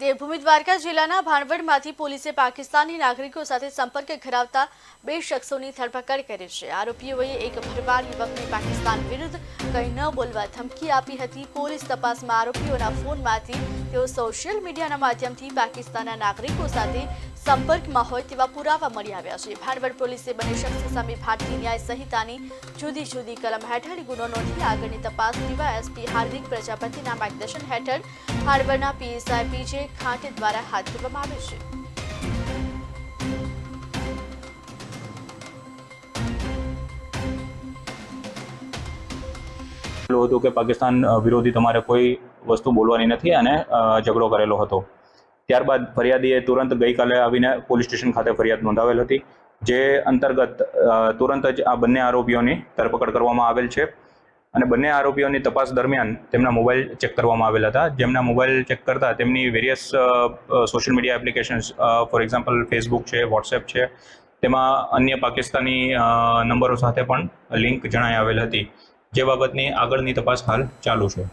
દેવભૂમિ દ્વારકા જિલ્લાના ભાણવડમાંથી પોલીસે પાકિસ્તાની નાગરિકો સાથે સંપર્ક ધરાવતા બે શખ્સોની ધરપકડ કરી છે. આરોપીઓએ એક ભરવાડ યુવકને પાકિસ્તાન વિરુદ્ધ કંઈ ન બોલવા ધમકી આપી હતી. પોલીસ તપાસમાં આરોપીઓના ફોનમાંથી તેઓ સોશિયલ મીડિયાના માધ્યમથી પાકિસ્તાનના નાગરિકો સાથે સંપર્કમાં હોય તેવા પુરાવા મળી આવ્યા છે. ભાણવડ પોલીસે બંને શખ્સ સામે ભારતીય ન્યાય સંહિતાની જુદી જુદી કલમ હેઠળ ગુનો નોંધી આગળની તપાસ ડીવાયએસપી હાર્દિક પ્રજાપતિના માર્ગદર્શન હેઠળ. ભાણવડના પીએસઆઈ પીજે ખાંટ દ્વારા હાથ ધરવામાં આવે છે. એવું હતું કે પાકિસ્તાન વિરોધી તમારે કોઈ વસ્તુ બોલવાની નથી અને ઝઘડો કરેલો હતો. ત્યારબાદ ફરિયાદીએ તુરંત ગઈકાલે આવીને પોલીસ સ્ટેશન ખાતે ફરિયાદ નોંધાવેલ હતી, જે અંતર્ગત તુરંત જ આ બંને આરોપીઓની ધરપકડ કરવામાં આવેલ છે અને બંને આરોપીઓની તપાસ દરમિયાન તેમના મોબાઈલ ચેક કરવામાં આવેલ હતા. જેમના મોબાઈલ ચેક કરતા તેમની various social media applications for example Facebook છે, વોટ્સએપ છે, તેમાં અન્ય પાકિસ્તાની નંબરો સાથે પણ લિંક જણાઈ આવેલ હતી. જે બાબતની આગળની તપાસ હાલ ચાલુ છે.